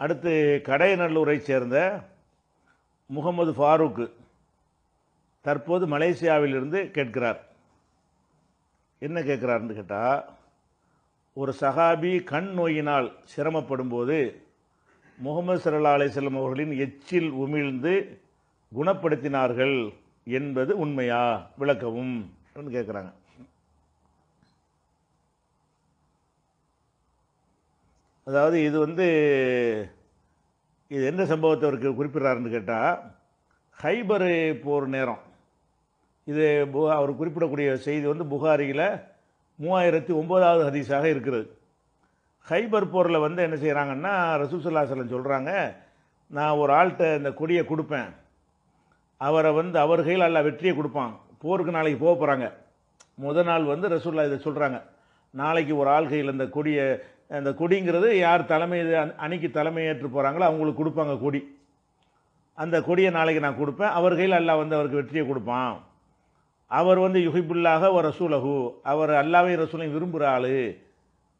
அடுத்து கடையநல்லூரை சேர்ந்த முகமது ஃபாரூக்கு தற்போது மலேசியாவிலிருந்து கேட்கிறார். என்ன கேட்குறாருன்னு கேட்டால் ஒரு சஹாபி கண் நோயினால் சிரமப்படும் போது முகமது சல்லா அலிசல்லம் அவர்களின் எச்சில் உமிழ்ந்து குணப்படுத்தினார்கள் என்பது உண்மையா? விளக்கவும். கேட்குறாங்க. அதாவது இது வந்து இது என்ன சம்பவத்தை அவருக்கு குறிப்பிட்றாருன்னு கேட்டால் ஹைபர் போர் நேரம். இது அவர் குறிப்பிடக்கூடிய செய்தி வந்து புகாரியில் மூவாயிரத்தி ஒம்போதாவது ஹதீஸாக இருக்கிறது. ஹைபர் போரில் வந்து என்ன செய்கிறாங்கன்னா ரசூசல்லாசலம் சொல்கிறாங்க நான் ஒரு ஆள்கிட்ட இந்த கொடியை கொடுப்பேன். அவரை வந்து அவர் கையில் அல்ல வெற்றியை கொடுப்பான். போருக்கு நாளைக்கு போக போகிறாங்க முத நாள் வந்து ரசூல்லா இதை சொல்கிறாங்க நாளைக்கு ஒரு ஆள் கையில் இந்த கொடியை அந்த கொடிங்கிறது யார் தலைமை அணி- அணிக்கு தலைமையேற்று போகிறாங்களோ அவங்களுக்கு கொடுப்பாங்க கொடி. அந்த கொடியை நாளைக்கு நான் கொடுப்பேன். அவர் கையில் அல்லாஹ் வந்து அவருக்கு வெற்றியை கொடுப்பான். அவர் வந்து யுஹிபுல்லாக ஒரு ரசூலகு அவர் அல்லாவை ரசூலையும் விரும்புகிற ஆள்.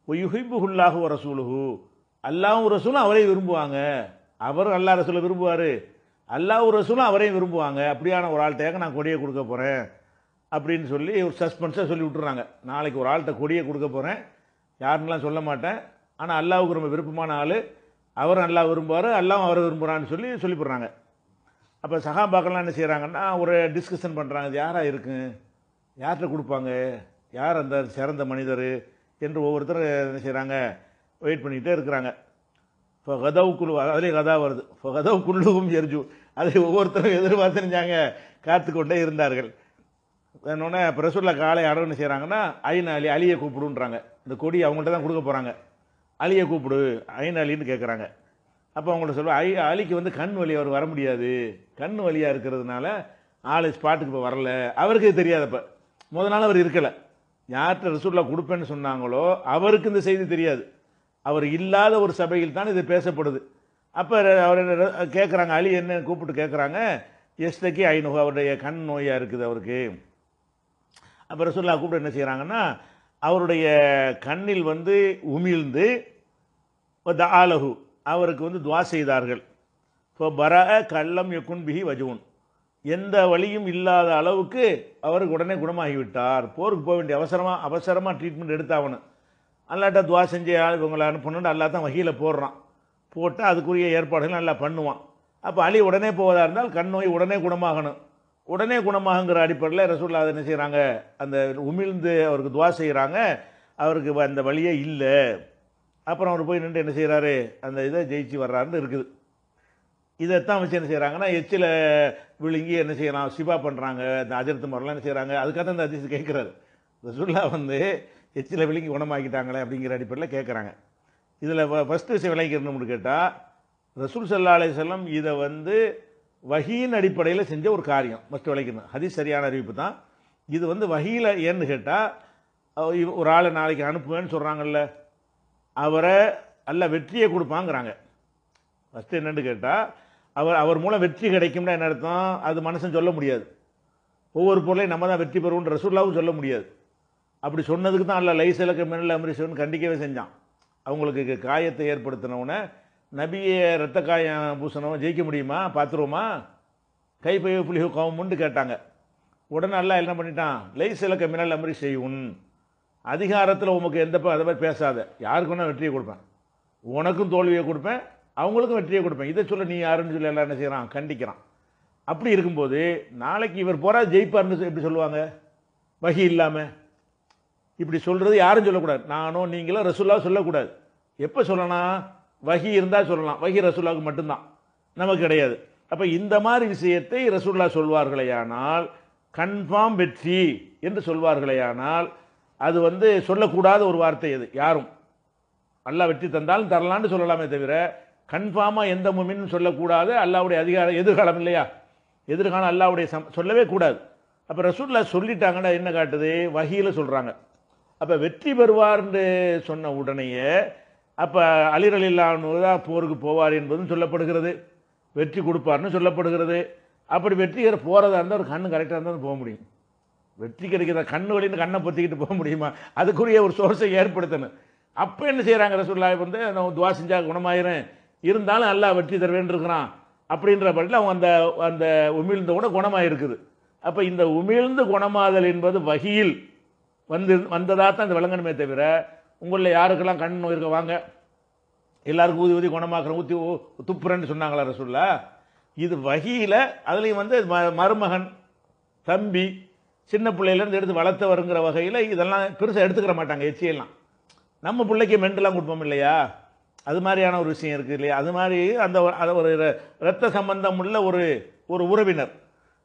யுஹிபுல்லாக ஒரு ரசூலகு அல்லாவும் ரசூலும் அவரையும் விரும்புவாங்க. அவர் அல்லா ரசூலை விரும்புவார். அல்லாஹ் ரசூலும் அவரையும் விரும்புவாங்க. அப்படியான ஒரு ஆள்கிட்ட நான் கொடியை கொடுக்க போகிறேன் அப்படின்னு சொல்லி ஒரு சஸ்பென்ஸாக சொல்லி விட்டுறாங்க. நாளைக்கு ஒரு ஆள்கிட்ட கொடியை கொடுக்க போகிறேன் யாருன்னெலாம் சொல்ல மாட்டேன். ஆனால் அல்லாவுக்கு ரொம்ப விருப்பமான ஆள். அவர் நல்லா விரும்புவார் அல்லாவும் அவரை விரும்புகிறான்னு சொல்லி சொல்லிவிடுறாங்க அப்போ சகாபாக்கள்லாம் என்ன செய்கிறாங்கன்னா ஒரு டிஸ்கஷன் பண்ணுறாங்க இது யாராக இருக்கு? யார்கிட்ட கொடுப்பாங்க? யார் அந்த சிறந்த மனிதர்? என்று ஒவ்வொருத்தரும் என்ன செய்கிறாங்க வெயிட் பண்ணிக்கிட்டே இருக்கிறாங்க. இப்போ கதவு குழு அதிலே கதா வருது. இப்போ கதவு குழுவும் எரிஞ்சு அதை ஒவ்வொருத்தரும் எதிர்பார்த்து நினைஞ்சாங்க காத்து கொண்டே இருந்தார்கள். என்னொன்னே இப்போ ரசூல்லா காலை அடவுன்னு செய்கிறாங்கன்னா ஐன் அலி அலியை கூப்பிடுன்றாங்க. இந்த கொடி அவங்கள்ட்ட தான் கொடுக்க போகிறாங்க அலியை கூப்பிடு ஐன் அலின்னு கேட்குறாங்க அப்போ அவங்கள்ட்ட சொல்லுவேன் ஐ அலிக்கு வந்து கண் வலி அவர் வர முடியாது. கண் வலியாக இருக்கிறதுனால ஆள் ஸ்பாட்டுக்கு இப்போ வரல. அவருக்கு இது தெரியாது இப்போ முத நாள் அவர் இருக்கலை. யார்கிட்ட ரசூல்லா கொடுப்பேன்னு சொன்னாங்களோ அவருக்கு இந்த செய்தி தெரியாது. அவர் இல்லாத ஒரு சபையில் தான் இது பேசப்படுது. அப்போ அவர் கேட்குறாங்க அலி என்ன கூப்பிட்டு கேட்குறாங்க எஸ்தக்கி ஐநூறு அவருடைய கண் நோயாக இருக்குது அவருக்கு. அப்போ ரசூல்லா கூப்பிட்டு என்ன செய்கிறாங்கன்னா அவருடைய கண்ணில் வந்து உமிழ்ந்து ஆலகு அவருக்கு வந்து துவா செய்தார்கள். இப்போ பர கள்ளம் யக்குன் பிஹி வஜுன். எந்த வழியும் இல்லாத அளவுக்கு அவருக்கு உடனே குணமாகிவிட்டார். போருக்கு போக வேண்டிய அவசரமாக அவசரமாக ட்ரீட்மெண்ட் எடுத்தாகணும் அல்லாட்ட துவா செஞ்சு இவங்களை அனுப்பணுன்னு அல்லா தான் வகையில் போடுறான். போட்டு அதுக்குரிய ஏற்பாடுகள் நல்லா பண்ணுவான். அப்போ அலி உடனே போவதாக இருந்தால் கண் நோய் உடனே குணமாகணும். உடனே குணமாகுங்கிற அடிப்படையில் ரசூல்லா அதை என்ன செய்கிறாங்க அந்த உமிழ்ந்து அவருக்கு துவா செய்கிறாங்க அவருக்கு வ- அந்த வழியே இல்லை. அப்புறம் அவர் போய் நின்று என்ன செய்கிறாரு அந்த இதை ஜெயிச்சு வர்றாருன்னு இருக்குது. இதைத்தான் வச்சு என்ன செய்கிறாங்கன்னா எச்சில விழுங்கி என்ன செய்யலாம்? சிவா பண்ணுறாங்க இந்த அஜரத்து மரலாம் என்ன செய்கிறாங்க அதுக்காக தான் இந்த அதிசயம் கேட்குறாரு ரசூல்லா வந்து எச்சில விழுங்கி குணமாக்கிட்டாங்களே அப்படிங்கிற அடிப்படையில் கேட்குறாங்க இதில் ஃபஸ்ட்டு விஷயம் விளங்கிக்கணும்னு கேட்டால் ரசூல் சல்லா அலைஹிஸ்ஸலாம் இதை வந்து வகையின் அடிப்படையில் செஞ்ச ஒரு காரியம். ஃபஸ்ட்டு விளைக்கணும் அது சரியான அறிவிப்பு தான். இது வந்து வகையில் ஏன்னு கேட்டால் ஒரு ஆளை நாளைக்கு அனுப்புவேன்னு சொல்கிறாங்கல்ல அவரை அல்ல வெற்றியை கொடுப்பாங்கிறாங்க. ஃபஸ்ட்டு என்னன்னு கேட்டால் அவர் அவர் மூலம் வெற்றி கிடைக்கும்னா என்ன அர்த்தம்? அது மனுஷன் சொல்ல முடியாது. ஒவ்வொரு பொருளையும் நம்ம தான் வெற்றி பெறுவோன்ற ரசூல்லாவும் சொல்ல முடியாது. அப்படி சொன்னதுக்கு தான் அல்ல லைசலக்க மின்னல் அமரிசன் கண்டிக்கவே செஞ்சான். அவங்களுக்கு காயத்தை ஏற்படுத்தினவுடனே நபியை ரத்த காயம் பூசணும் ஜெயிக்க முடியுமா? பார்த்துருவோமா? கைப்பை புலிஹு கவுமுன்னு கேட்டாங்க. உடனே நல்லா என்ன பண்ணிட்டான்? லைசலக்க மினல் அமரி செய்யுன் அதிகாரத்தில் உமக்கு எந்த ப- அதை மாதிரி பேசாத. யாருக்கு வேணால் வெற்றியை கொடுப்பேன். உனக்கும் தோல்வியை கொடுப்பேன். அவங்களுக்கும் வெற்றியை கொடுப்பேன். இதை சொல்ல நீ யாருன்னு சொல்லி எல்லாம் என்ன செய்கிறான் கண்டிக்கிறான். அப்படி இருக்கும்போது நாளைக்கு இவர் போகிறா ஜெயிப்பார்னு எப்படி சொல்லுவாங்க? வகி இல்லாமல் இப்படி சொல்கிறது யாரும் சொல்லக்கூடாது. நானும் நீங்களும் ரசூல்லா சொல்லக்கூடாது. எப்போ சொல்லணும்? வகி இருந்தால் சொல்லலாம். வகி ரசூல்லாவுக்கு மட்டும்தான். நமக்கு கிடையாது. அப்போ இந்த மாதிரி விஷயத்தை ரசூல்லா சொல்வார்களேயானால் கன்ஃபார்ம் வெற்றி என்று சொல்வார்களேயானால் அது வந்து சொல்லக்கூடாத ஒரு வார்த்தை அது யாரும். நல்லா வெற்றி தந்தாலும் தரலான்னு சொல்லலாமே தவிர கன்ஃபார்மாக எந்த முமின்னு சொல்லக்கூடாது. அல்லாவுடைய அதிகாரம் எதிர்காலம் இல்லையா? எதிர்காலம் அல்லாவுடைய சம் சொல்லவே கூடாது. அப்போ ரசூல்லா சொல்லிட்டாங்கன்னா என்ன காட்டுது? வகையில் சொல்கிறாங்க அப்போ வெற்றி பெறுவார்னு சொன்ன உடனேயே அப்போ அலிரலில்லான்னு தான் போருக்கு போவார் என்பதும் சொல்லப்படுகிறது. வெற்றி கொடுப்பார்னு சொல்லப்படுகிறது. அப்படி வெற்றி போகிறதா இருந்தால் ஒரு கண்ணு கரெக்டாக இருந்தாலும் போக முடியும். வெற்றி கிடைக்கிற கண்ணு வழின்னு கண்ணை பொத்திக்கிட்டு போக முடியுமா? அதுக்குரிய ஒரு சோர்ஸை ஏற்படுத்தணும். அப்போ என்ன செய்கிறாங்க ரசூல்லா வந்து நான் துவா செஞ்சால் குணமாயிரும். இருந்தாலும் நல்லா வெற்றி தருவேன்ருக்கிறான் அப்படின்ற பட்சத்தில் அவங்க அந்த அந்த உமிழ்ந்த கூட குணமாக இருக்குது அப்போ இந்த உமிழ்ந்து குணமாதல் என்பது வகையில் வந்து வந்ததாக தான் இந்த விளங்கணுமே தவிர உங்களில் யாருக்கெல்லாம் கண் நோய் இருக்க வாங்க. எல்லாருக்கும் ஊதி ஊதி குணமாக்குறேன் ஊற்றி ஊ- துப்புறேன்னு சொன்னாங்களா ரசூல்லா இது வகையில் அதுலேயும் வந்து ம- மருமகன் தம்பி சின்ன பிள்ளையிலேருந்து எடுத்து வளர்த்தவருங்கிற வகையில் இதெல்லாம் பெருசாக எடுத்துக்கிற மாட்டாங்க எச்சியெல்லாம் நம்ம பிள்ளைக்கு மெண்டெல்லாம் கொடுப்போம் இல்லையா? அது மாதிரியான ஒரு விஷயம் இருக்குது இல்லையா? அது மாதிரி அந்த அதை அது ஒரு ர- இரத்த சம்பந்தம் உள்ள ஒரு ஒரு உறவினர்.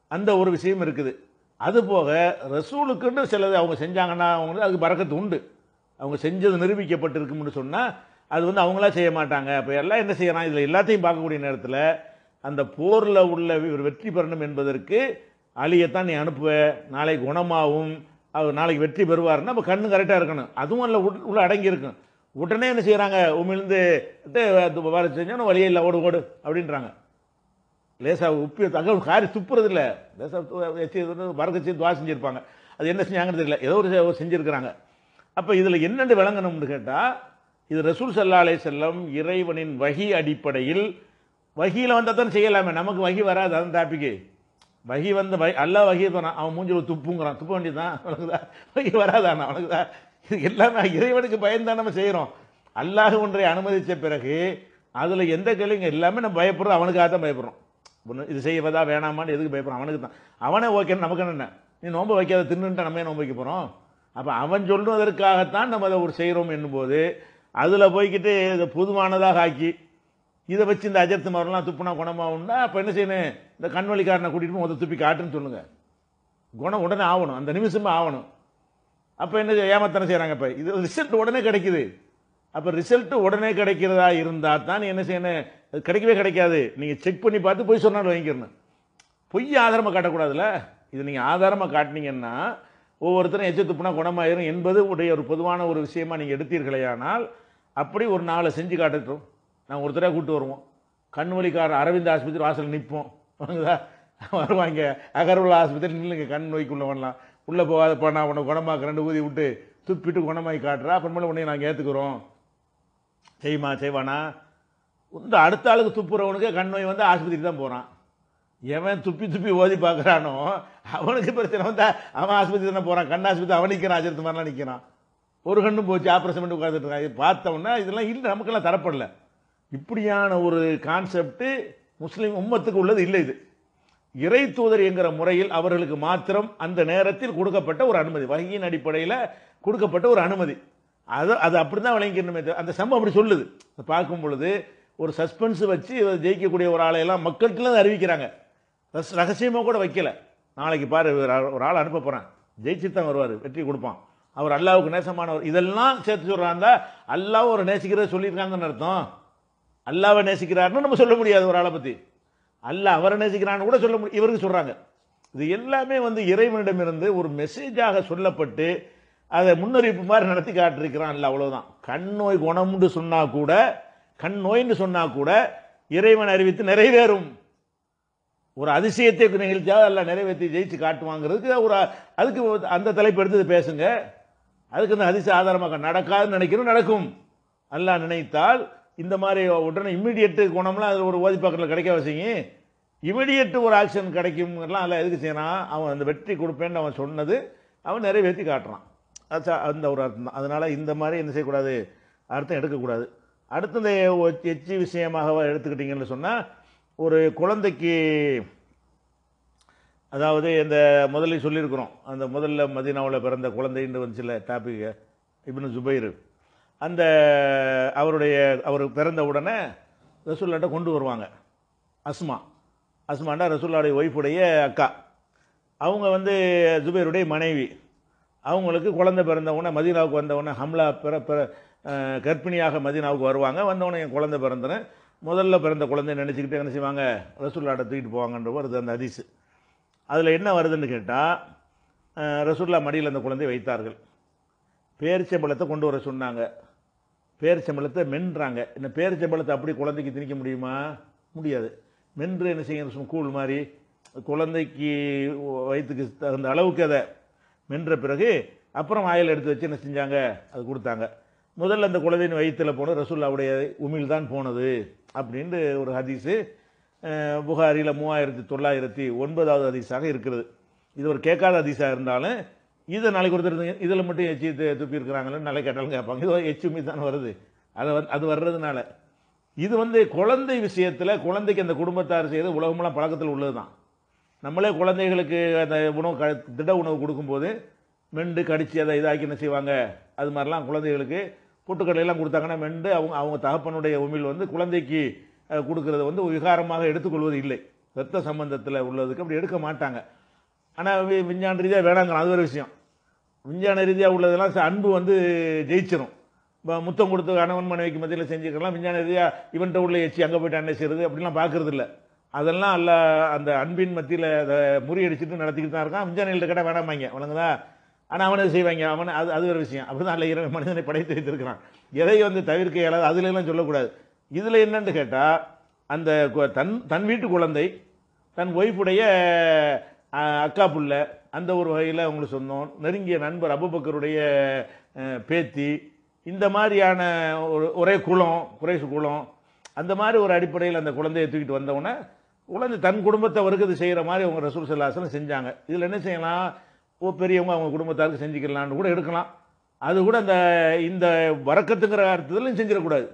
அந்த ஒரு விஷயம் இருக்குது. அது போக ரசூலுக்குன்னு சிலது அவங்க செஞ்சாங்கன்னா அவங்க அதுக்கு பறக்கத்து உண்டு. அவங்க செஞ்சது நிரூபிக்கப்பட்டிருக்கும்னு சொன்னால் அது வந்து அவங்களா செய்ய மாட்டாங்க. அப்போ எல்லாம் என்ன செய்யலாம் இதில் எல்லாத்தையும் பார்க்கக்கூடிய நேரத்தில் அந்த போரில் உள்ள வெற்றி பெறணும் என்பதற்கு அலியைத்தான் நீ அனுப்புவ. நாளைக்கு குணமாகவும் அவர் நாளைக்கு வெற்றி பெறுவார்னா நம்ம கண்ணு கரெக்டாக இருக்கணும். அதுவும் அதில் உள்ள அடங்கியிருக்கும் உடனே என்ன செய்கிறாங்க உமிழ்ந்து வர செஞ்சோன்னு வழியே இல்லை ஓடு ஓடு அப்படின்றாங்க. லேசாக உப்பி தகவல் காரி துப்புறது இல்லை லேசாக வச்சு துவா செஞ்சுருப்பாங்க. அது என்ன செஞ்சாங்கன்னு தெரியல. ஏதோ ஒரு ஒரு செஞ்சுருக்கிறாங்க. அப்போ இதில் என்னென்று விளங்கணும்னு கேட்டால் இது ரசூல் சல்லா அலைஹி செல்லம் இறைவனின் வகி அடிப்படையில் வகியில் வந்தால் தான் செய்யலாமே நமக்கு வகி வராது அதான் டாப்பிக்கு வகி வந்து வகி அல்லா வகி போனான் அவன் மூஞ்சில் துப்புங்கிறான் துப்ப வேண்டியதுதான் அவனுக்குதான் வகி வராதாண்ணா அவனுக்குதான் இது எல்லாமே இறைவனுக்கு பயந்தான் நம்ம செய்கிறோம் அல்லாஹ் ஒன்றை அனுமதித்த பிறகு அதில் எந்த கேள்விங்க எல்லாமே நம்ம பயப்படுறோம் அவனுக்காக தான் பயப்படுறோம். ஒன்று இது செய்வதா வேணாமான்னு எதுக்கு பயப்படுறோம்? அவனுக்கு தான் அவனே ஓகேன்னு நமக்கு என்ன நீ நோன்பு வைக்காத தின்னுட்டா நம்ம ஏன் நோன்பு வைக்க போகிறோம் அப்போ அவன் சொல்வதற்காகத்தான் நம்ம அதை ஒரு செய்கிறோம் என்னும்போது அதில் போய்க்கிட்டு இதை பொதுவானதாக ஆக்கி இதை வச்சு இந்த அஜர்த்து மரம்லாம் துப்புனா குணமாகும்னா அப்போ என்ன செய்யணும்? இந்த கண்வழிக்காரனை கூட்டிகிட்டு முதல் துப்பி காட்டுன்னு சொல்லுங்கள் குணம் உடனே ஆகணும். அந்த நிமிஷமே ஆகணும். அப்போ என்ன செய்ய- ஏமாத்தனம் செய்கிறாங்க இப்போ. இது ரிசல்ட் உடனே கிடைக்குது. அப்போ ரிசல்ட் உடனே கிடைக்கிறதா இருந்தால் தான் நீ என்ன செய்யணும்? அது கிடைக்கவே கிடைக்காது. நீங்கள் செக் பண்ணி பார்த்து போய் சொன்னாலும் வாங்கிக்கிறணும் பொய் ஆதாரமாக காட்டக்கூடாதுல்ல? இது நீங்கள் ஆதாரமாக காட்டினீங்கன்னா ஒவ்வொருத்தரும் எச்ச துப்புனா குணமாயிரும் என்பது உடைய ஒரு பொதுவான ஒரு விஷயமா நீங்கள் எடுத்தீர்களேயானால் அப்படி ஒரு நாளை செஞ்சு காட்டட்டும். நான் ஒருத்தராக கூப்பிட்டு வருவோம். கண்வழிக்காரர் அரவிந்த் ஆஸ்பத்திரி வாசல் நிற்போம் வருவாங்க. அகர்வல் ஆஸ்பத்திரி நில்லுங்க. கண் நோய்க்குள்ளே வரலாம். உள்ளே போகாதப்பா நான் உன்னை குணமாக்குறேன்னு ஊதி விட்டு துப்பிட்டு குணமாக்கி காட்டுறா. அப்புறமேல உன்னை நாங்கள் ஏற்றுக்கிறோம் செய்யுமா செய்வானா? இந்த அடுத்த ஆளுக்கு துப்புறவனுக்கு கண் நோய் வந்து ஆஸ்பத்திரி தான் போகிறான் எவன் துப்பி துப்பி ஓதி பார்க்குறானோ அவனுக்கு பிரச்சனை வந்தால் அவன் ஆஸ்பத்திரி தானே போகிறான் கண் ஆஸ்பத்திரி அவன் நிற்கிறான் அஜரத்து மாதிரிலாம் நிற்கிறான் ஒரு கண்ணும் போச்சு ஆப்ரேஷன் பண்ணி உட்காந்துட்டு இருக்கான். இது பார்த்தோம்னா இதெல்லாம் இல்லை நமக்கெல்லாம் தரப்படல. இப்படியான ஒரு கான்செப்ட்டு முஸ்லீம் உம்மத்துக்கு உள்ளது இல்லை இது. இறை தூதர் என்கிற முறையில் அவர்களுக்கு மாத்திரம் அந்த நேரத்தில் கொடுக்கப்பட்ட ஒரு அனுமதி. வகையின் அடிப்படையில் கொடுக்கப்பட்ட ஒரு அனுமதி. அது அது அப்படி தான் விளங்கிக்கணுமே அந்த சம்பவம் அப்படி சொல்லுது. பார்க்கும் பொழுது ஒரு சஸ்பென்ஸ் வச்சு ஜெயிக்கக்கூடிய ஒரு ஆளையெல்லாம் மக்களுக்கெல்லாம் அறிவிக்கிறாங்க. ரஸ்- கூட வைக்கல. நாளைக்கு பாரு ஒரு ஆள்- அனுப்ப போகிறேன் ஜெயிச்சு தான் வருவார் வெற்றி கொடுப்பான். அவர் அல்லாவுக்கு நேசமானவர். இதெல்லாம் சேர்த்து சொல்கிறாங்க அல்லாஹ் ஒரு நேசிக்கிறத சொல்லியிருக்காங்கன்னு அர்த்தம். அல்லாவை நேசிக்கிறாருன்னு நம்ம சொல்ல முடியாது ஒரு ஆளை பற்றி அல்ல அவரை நேசிக்கிறான்னு கூட சொல்ல முடியும் இவருக்கு சொல்கிறாங்க இது எல்லாமே வந்து இறைவனிடமிருந்து ஒரு மெசேஜாக சொல்லப்பட்டு அதை முன்னறிவிப்பு மாதிரி நடத்தி காட்டிருக்கிறான் இல்லை அவ்வளோதான் கண் நோய் குணம்னு சொன்னால் கூட கண் நோய்னு சொன்னால் கூட இறைவன் அறிவித்து நிறைவேறும். ஒரு அதிசயத்தை நிகழ்ச்சியாக எல்லாம் நிறைவேற்றி ஜெயிச்சு காட்டுவாங்கிறதுக்கு ஒரு அதுக்கு அந்த தலைப்பு எடுத்து பேசுங்க. அதுக்கு இந்த அதிசய ஆதாரமாக நடக்காதுன்னு நினைக்கிறோம் நடக்கும். எல்லாம் நினைத்தால் இந்த மாதிரி உடனே இம்மிடியட்டு குணம்லாம் அது ஒரு ஓதிப்பாக்கத்தில் கிடைக்க வசிங்க. இமிடியட்டு ஒரு ஆக்ஷன் கிடைக்கும்லாம் அதில் எதுக்கு செய்யறான்? அவன் அந்த வெற்றி கொடுப்பேன்னு அவன் சொன்னது அவன் நிறைவேற்றி காட்டுறான். அது அந்த ஒரு அர்த்தம் தான். அதனால் இந்த மாதிரி என்ன செய்யக்கூடாது? அர்த்தம் எடுக்கக்கூடாது. அடுத்த இந்த எச்சி விஷயமாக எடுத்துக்கிட்டிங்கன்னு சொன்னால் ஒரு குழந்தைக்கு அதாவது இந்த முதல்ல சொல்லியிருக்கிறோம் அந்த முதல்ல மதீனாவில் பிறந்த குழந்தைன்னு வந்துச்சுல டாபிக் இப்னு ஜுபைர். அந்த அவருடைய அவர் பிறந்த உடனே ரசூல்லாட்ட கொண்டு வருவாங்க. அஸ்மா. அஸ்மாண்டா ரசூல்லாடைய ஒய்ஃபுடைய அக்கா. அவங்க வந்து ஜுபைருடைய மனைவி. அவங்களுக்கு குழந்தை பிறந்தவுடனே மதினாவுக்கு வந்தவுடனே ஹம்லா பிற பிற கர்ப்பிணியாக மதீனாவுக்கு வருவாங்க. வந்தவுடனே என் குழந்தை பிறந்தன. முதல்ல பிறந்த குழந்தைய நினச்சிக்கிட்டு என்ன செய்வாங்க? ரசூல்லாட்ட தூக்கிட்டு போவாங்கன்ற வருது அந்த அதிசு அதில் என்ன வருதுன்னு கேட்டால் ரசூல்லா மடியில் அந்த குழந்தையை வைத்தார்கள். பேரிச்சம்பழத்தை கொண்டு வர சொன்னாங்க. பேரிச்சம்பழத்தை மென்றாங்க. இந்த பேரிச்சம்பழத்தை அப்படி குழந்தைக்கு திணிக்க முடியுமா? முடியாது. மென்று என்ன செய்யணும் கூழ் மாதிரி குழந்தைக்கு வயிற்றுக்கு தகுந்த அளவுக்கு அதை மென்ற பிறகு அப்புறம் வாயில் எடுத்து வச்சு என்ன செஞ்சாங்க? அது கொடுத்தாங்க. முதல்ல அந்த குழந்தையின் வயிற்றில் போனது ரசூல்லாவுடைய உமிழ் தான் போனது அப்படின்ட்டு ஒரு ஹதீஸு. புகாரியில் மூவாயிரத்தி தொள்ளாயிரத்தி ஒன்பதாவது ஹதீஸாக இருக்கிறது இது ஒரு கேட்காத ஹதீஸாக இருந்தாலும் இதை நாளைக்கு ஒருத்தர் இதில் மட்டும் எச்சி து- நாளை கேட்டாலும் கேட்பாங்க. இது எச்சுமி தான் வருது. அதை வந் அது வர்றதுனால. இது வந்து குழந்தை விஷயத்தில் குழந்தைக்கு அந்த குடும்பத்தார் செய்கிறது உலகமெல்லாம் பழக்கத்தில் உள்ளது தான் நம்மளே குழந்தைகளுக்கு அந்த உணவு க திட உணவு கொடுக்கும்போது மெண்டு கடித்து அதை இதாக்கி என்ன செய்வாங்க? அது மாதிரிலாம் குழந்தைகளுக்கு பொட்டுக்கடலையெல்லாம் கொடுத்தாங்கன்னா மெண்டு அவங்க அவங்க தகப்பனுடைய உமிழ் வந்து குழந்தைக்கு கொடுக்கறது வந்து விகாரமாக எடுத்துக்கொள்வது இல்லை. ரத்த சம்பந்தத்தில் உள்ளதுக்கு அப்படி எடுக்க மாட்டாங்க. ஆனால் விஞ்ஞான ரீதியாக வேணாங்கிறான் அது ஒரு விஷயம். விஞ்ஞான ரீதியாக உள்ளதெல்லாம் அன்பு வந்து ஜெயிச்சிடும் இப்போ முத்தம் கொடுத்து கணவன் மனைவிக்கு மத்தியில் செஞ்சுக்கலாம் விஞ்ஞான ரீதியாக இவன்ட்ட உள்ள எச்சி அங்கே போயிட்டு அன்னை செய்கிறது அப்படிலாம் பார்க்கறது இல்லை அதெல்லாம் அல்ல அந்த அன்பின் மத்தியில் அதை முறியடிச்சிட்டு நடத்திக்கிட்டு தான் இருக்கான். விஞ்ஞானிகள்ட்ட கேட்டால் வேணாமாங்க வழங்குதா? ஆனால் அவனை செய்வாங்க? அவனை அது அது ஒரு விஷயம். அப்படி தான் அல்ல இறைவன் மனிதனை படைத்து வைத்திருக்கிறான். எதை வந்து தவிர்க்க இயலாது அதுல சொல்லக்கூடாது. இதில் என்னன்னு கேட்டால் அந்த கு- தன் தன் வீட்டு குழந்தை தன் ஒய்ஃபுடைய அக்கா புள்ள அந்த ஒரு வகையில் அவங்களுக்கு சொன்னோம். நெருங்கிய நண்பர் அபுபக்கருடைய பேத்தி இந்த மாதிரியான ஒரு ஒரே குலம் குறைசு குலம் அந்த மாதிரி ஒரு அடிப்படையில் அந்த குழந்தையை தூக்கிட்டு வந்தவுடனே குழந்தை தன் குடும்பத்தை வருகிறது செய்கிற மாதிரி அவங்க ரசூல் சல்லாசனம் செஞ்சாங்க. இதில் என்ன செய்யலாம்? பெரியவங்க அவங்க குடும்பத்தாருக்கு செஞ்சுக்கலான்னு கூட எடுக்கலாம். அது கூட அந்த இந்த வரக்கத்துங்கிற அர்த்தத்திலையும் செஞ்சிடக்கூடாது.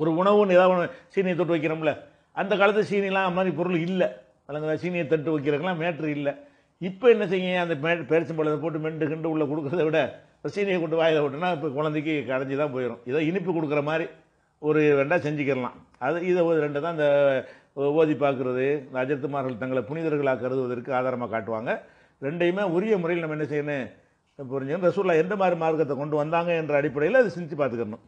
ஒரு உணவுன்னு ஏதாவது ஒன்று சீனியை தொட்டு வைக்கிறோம்ல. அந்த காலத்து சீனிலாம் மாதிரி பொருள் இல்லை. வழங்குதா சீனியை தட்டு வைக்கிறதுக்கெல்லாம் மேட்ரு இல்லை. இப்போ என்ன செய்யுங்க அந்த மே பேரிச்சம்பழத்தை போட்டு மெண்டு கிண்டு உள்ளே கொடுக்குறத விட சீனியை கொண்டு வாயில் விட்டுனா இப்போ குழந்தைக்கு கடைஞ்சி தான் போயிடும் இதை இனிப்பு கொடுக்குற மாதிரி ஒரு ரெண்டாக செஞ்சுக்கிடலாம் அது இதை ஒரு ரெண்டு தான் இந்த ஓதி பார்க்குறது இந்த அஜத்துமார்கள் தங்களை புனிதர்களாக கருதுவதற்கு ஆதாரமாக காட்டுவாங்க. ரெண்டையுமே உரிய முறையில் நம்ம என்ன செய்யணும்? புரிஞ்சுக்கணும்? ரசூல்லா எந்த மாதிரி மார்க்கத்தை கொண்டு வந்தாங்க என்ற அடிப்படையில் அதை சிந்தித்து பார்த்துக்கணும்.